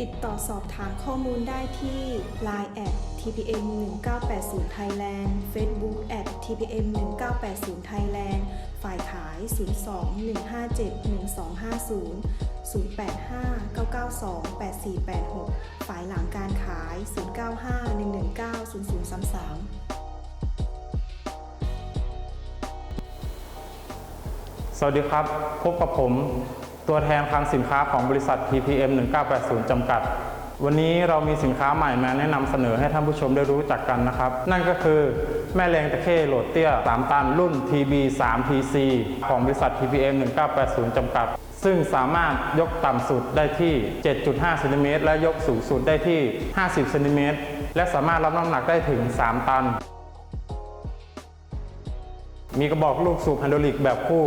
ติดต่อสอบถามข้อมูลได้ที่ Line at tpm 1980 Thailand Facebook at tpm 1980 Thailand ฝ่ายขาย 02 157 1250 085 992 8486 ฝ่ายหลังการขาย 095 119 0033สวัสดีครับ พบกับผม ตัวแทนคลังสินค้าของบริษัท TPM 1980 จำกัด วันนี้เรามีสินค้าใหม่มาแนะนำเสนอให้ท่านผู้ชมได้รู้จักกันนะครับ นั่นก็คือแม่แรงตะเข้โหลดเตี้ย 3 ตันรุ่น TB 3 TC ของบริษัท TPM 1980 จำกัด ซึ่งสามารถยกต่ำสุดได้ที่ 7.5เซนติเมตรและยกสูงสุดได้ที่ 50เซนติเมตรและสามารถรับน้ำหนักได้ถึง 3 ตัน มีกระบอกลูกสูบไฮดรอลิกแบบคู่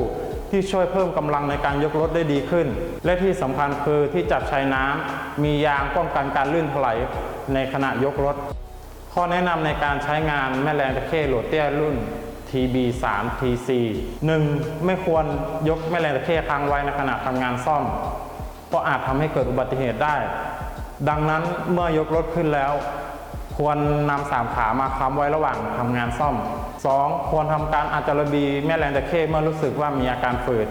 ที่ช่วยเพิ่มกำลังในการยกรถได้ดีขึ้น และที่สำคัญคือที่จับชายน้ำมียางป้องกันการลื่นถลายในขณะยกรถ ข้อแนะนำในการใช้งานแม่แรงตะเข้โหลดเตี้ยรุ่น TB 3 TC 1. ไม่ควรยกแม่แรงตะเข้ค้างไว้ในขณะทำงานซ่อม เพราะอาจทำให้เกิดอุบัติเหตุได้ ดังนั้นเมื่อยกรถขึ้นแล้ว ควรนำสามขามาค้ำไว้ระหว่างทำงานซ่อม 2. ควรทำการอัจจารบีแม่แรงตะเข้เมื่อรู้สึกว่ามีอาการฝืด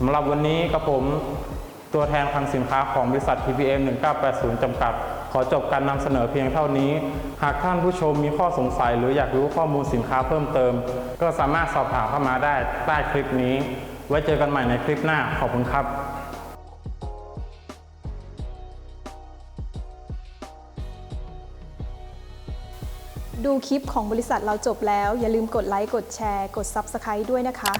สำหรับวันนี้กับผมตัวแทนคลังสินค้าของบริษัท TPM 1980 จำกัด ขอจบการนำเสนอเพียงเท่านี้ หากท่านผู้ชมมีข้อสงสัย หรืออยากรู้ข้อมูลสินค้าเพิ่มเติม ก็สามารถสอบถามเข้ามาได้ใต้คลิปนี้ ไว้เจอกันใหม่ในคลิปหน้า ขอบคุณครับดูคลิปของบริษัทเราจบแล้ว อย่าลืมกดไลค์ กดแชร์ กด Subscribe ด้วยนะคะ